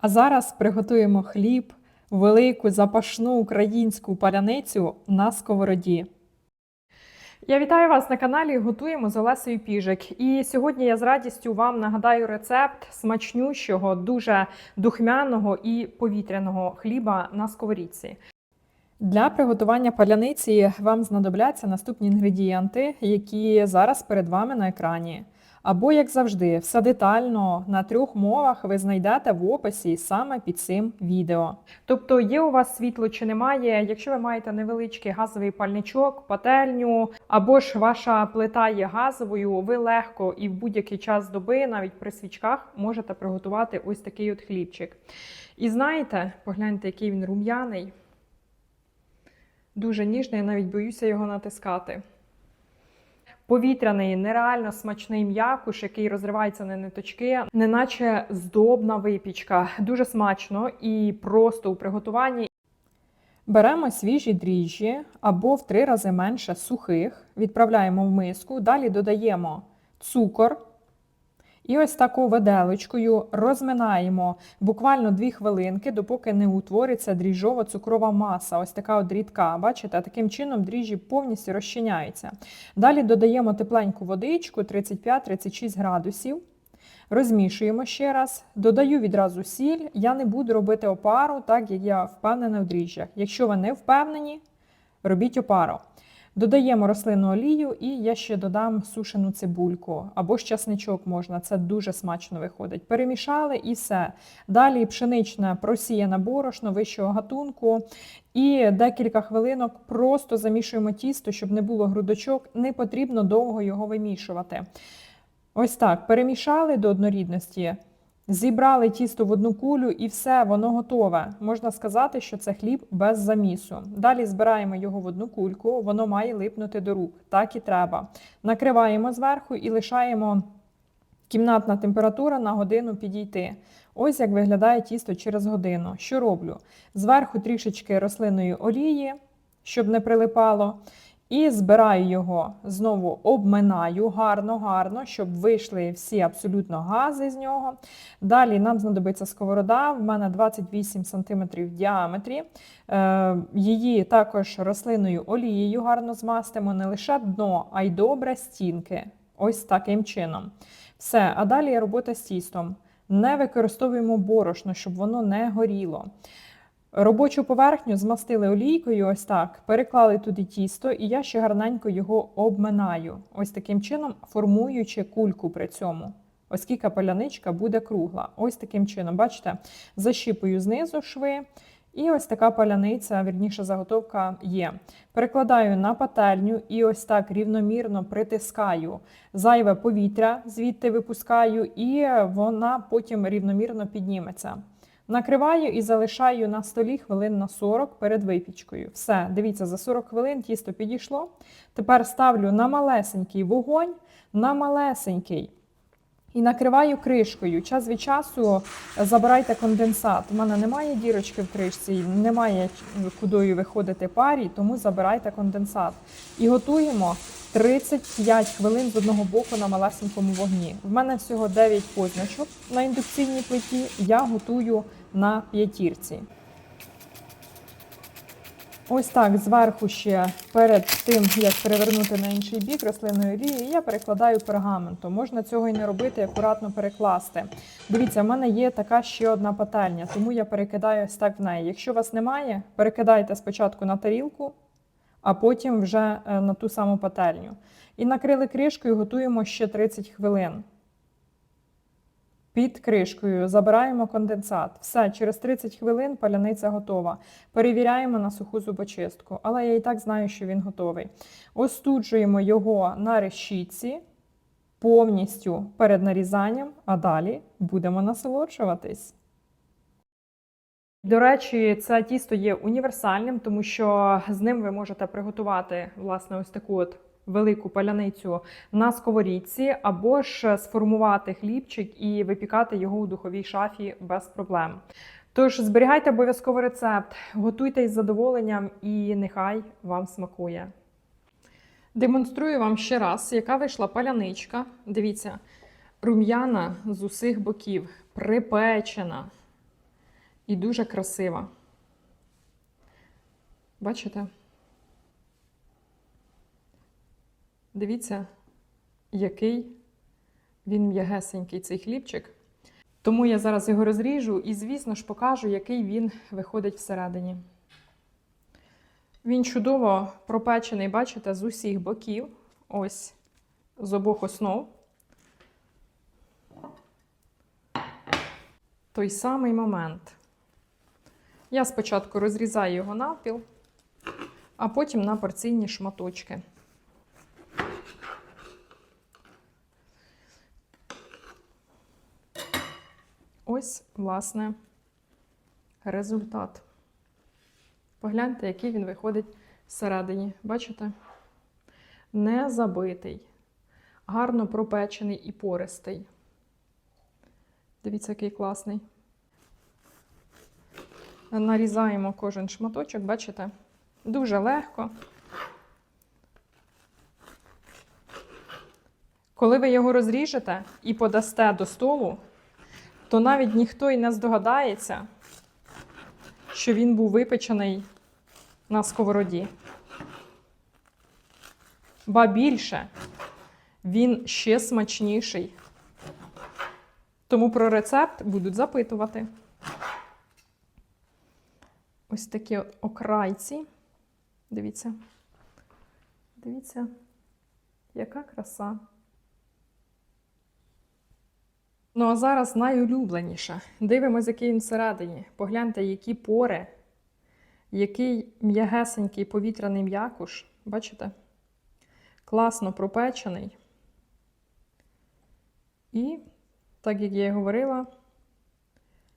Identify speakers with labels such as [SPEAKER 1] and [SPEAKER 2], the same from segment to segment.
[SPEAKER 1] А зараз приготуємо хліб, велику запашну українську паляницю на сковороді. Я вітаю вас на каналі Готуємо з Олесею Піжик. І сьогодні я з радістю вам нагадаю рецепт смачнющого, дуже духмяного і повітряного хліба на сковорідці. Для приготування паляниці вам знадобляться наступні інгредієнти, які зараз перед вами на екрані. Або, як завжди, все детально на трьох мовах ви знайдете в описі саме під цим відео. Тобто, є у вас світло чи немає, якщо ви маєте невеличкий газовий пальничок, пательню, або ж ваша плита є газовою, ви легко і в будь-який час доби, навіть при свічках, можете приготувати ось такий от хлібчик. І знаєте, погляньте, який він рум'яний. Дуже ніжний, я навіть боюся його натискати. Повітряний, нереально смачний м'якуш, який розривається на ниточки, неначе здобна випічка. Дуже смачно і просто у приготуванні. Беремо свіжі дріжджі або в три рази менше сухих, відправляємо в миску, далі додаємо цукор. І ось таку виделочкою розминаємо буквально 2 хвилинки, допоки не утвориться дріжджово-цукрова маса. Ось така от рідка. Бачите, таким чином дріжджі повністю розчиняються. Далі додаємо тепленьку водичку 35-36 градусів. Розмішуємо ще раз, додаю відразу сіль. Я не буду робити опару, так як я впевнена в дріжджах. Якщо ви не впевнені, робіть опару. Додаємо рослинну олію і я ще додам сушену цибульку або ж часничок можна, це дуже смачно виходить. Перемішали і все. Далі пшеничне просіяне борошно вищого гатунку. І декілька хвилинок просто замішуємо тісто, щоб не було грудочок, не потрібно довго його вимішувати. Ось так, перемішали до однорідності. Зібрали тісто в одну кулю і все, воно готове. Можна сказати, що це хліб без замісу. Далі збираємо його в одну кульку, воно має липнути до рук. Так і треба. Накриваємо зверху і лишаємо кімнатна температура на годину підійти. Ось як виглядає тісто через годину. Що роблю? Зверху трішечки рослинної олії, щоб не прилипало. І збираю його, знову обминаю гарно-гарно, щоб вийшли всі абсолютно гази з нього. Далі нам знадобиться сковорода, в мене 28 см в діаметрі. Е, її також рослинною олією гарно змастимо, не лише дно, а й добре стінки. Ось таким чином. Все, а далі робота з тістом. Не використовуємо борошно, щоб воно не горіло. Робочу поверхню змастили олійкою, ось так, переклали туди тісто, і я ще гарненько його обминаю. Ось таким чином, формуючи кульку при цьому, оскільки паляничка буде кругла. Ось таким чином, бачите, защіпую знизу шви. І ось така паляниця, вірніше заготовка є. Перекладаю на пательню і ось так рівномірно притискаю зайве повітря, звідти випускаю, і вона потім рівномірно підніметься. Накриваю і залишаю на столі хвилин на 40 перед випічкою. Все, дивіться, за 40 хвилин тісто підійшло. Тепер ставлю на малесенький вогонь, на малесенький. І накриваю кришкою. Час від часу забирайте конденсат. У мене немає дірочки в кришці, немає кудою виходити парі, тому забирайте конденсат. І готуємо 35 хвилин з одного боку на малесенькому вогні. В мене всього 9 позначок на індукційній плиті. Я готую на п'ятірці. Ось так зверху ще перед тим, як перевернути на інший бік рослинної олії, я перекладаю пергаментом. Можна цього і не робити, акуратно перекласти. Дивіться, в мене є така ще одна пательня, тому я перекидаю ось так в неї. Якщо вас немає, перекидайте спочатку на тарілку, а потім вже е, на ту саму пательню. І накрили кришкою, готуємо ще 30 хвилин. Під кришкою забираємо конденсат. Все, через 30 хвилин паляниця готова. Перевіряємо на суху зубочистку, але я і так знаю, що він готовий. Остуджуємо його на решітці повністю перед нарізанням, а далі будемо насолоджуватись. До речі, це тісто є універсальним, тому що з ним ви можете приготувати власне ось таку от велику паляницю на сковорідці, або ж сформувати хлібчик і випікати його у духовій шафі без проблем. Тож зберігайте обов'язково рецепт, готуйте із задоволенням і нехай вам смакує. Демонструю вам ще раз, яка вийшла паляничка. Дивіться, рум'яна з усіх боків, припечена. і дуже красива. Бачите? Дивіться, який він м'ягесенький цей хлібчик. Тому я зараз його розріжу і, звісно ж, покажу, який він виходить всередині. Він чудово пропечений, бачите, з усіх боків. Ось з обох основ. Той самий момент. Я спочатку розрізаю його навпіл, а потім на порційні шматочки. Ось, власне, результат. Погляньте, який він виходить всередині. Бачите? Не забитий, гарно пропечений і пористий. Дивіться, який класний. Нарізаємо кожен шматочок, бачите? Дуже легко. Коли ви його розріжете і подасте до столу, то навіть ніхто і не здогадається, що він був випечений на сковороді. Ба більше, він ще смачніший. Тому про рецепт будуть запитувати. Ось такі окрайці. Дивіться. Дивіться, яка краса. Ну, а зараз найулюбленіше. Дивимось, який він всередині. Погляньте, які пори, який м'ягесенький повітряний м'якуш. Бачите? Класно пропечений. І, так як я і говорила,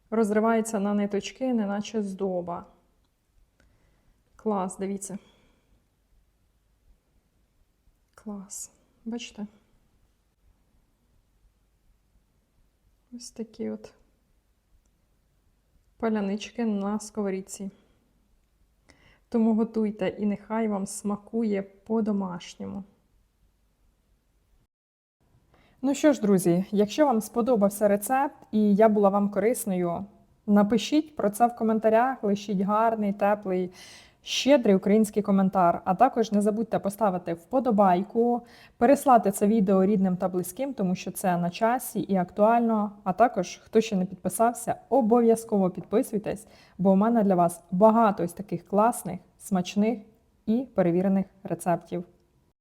[SPEAKER 1] розривається на ниточки, неначе здоба. Клас, дивіться. Клас. Бачите? Ось такі от палянички на сковорідці. Тому готуйте і нехай вам смакує по-домашньому. Ну що ж, друзі, якщо вам сподобався рецепт і я була вам корисною, напишіть про це в коментарях, лишіть гарний, теплий, щедрий український коментар. А також не забудьте поставити вподобайку, переслати це відео рідним та близьким, тому що це на часі і актуально. А також, хто ще не підписався, обов'язково підписуйтесь, бо у мене для вас багато ось таких класних, смачних і перевірених рецептів.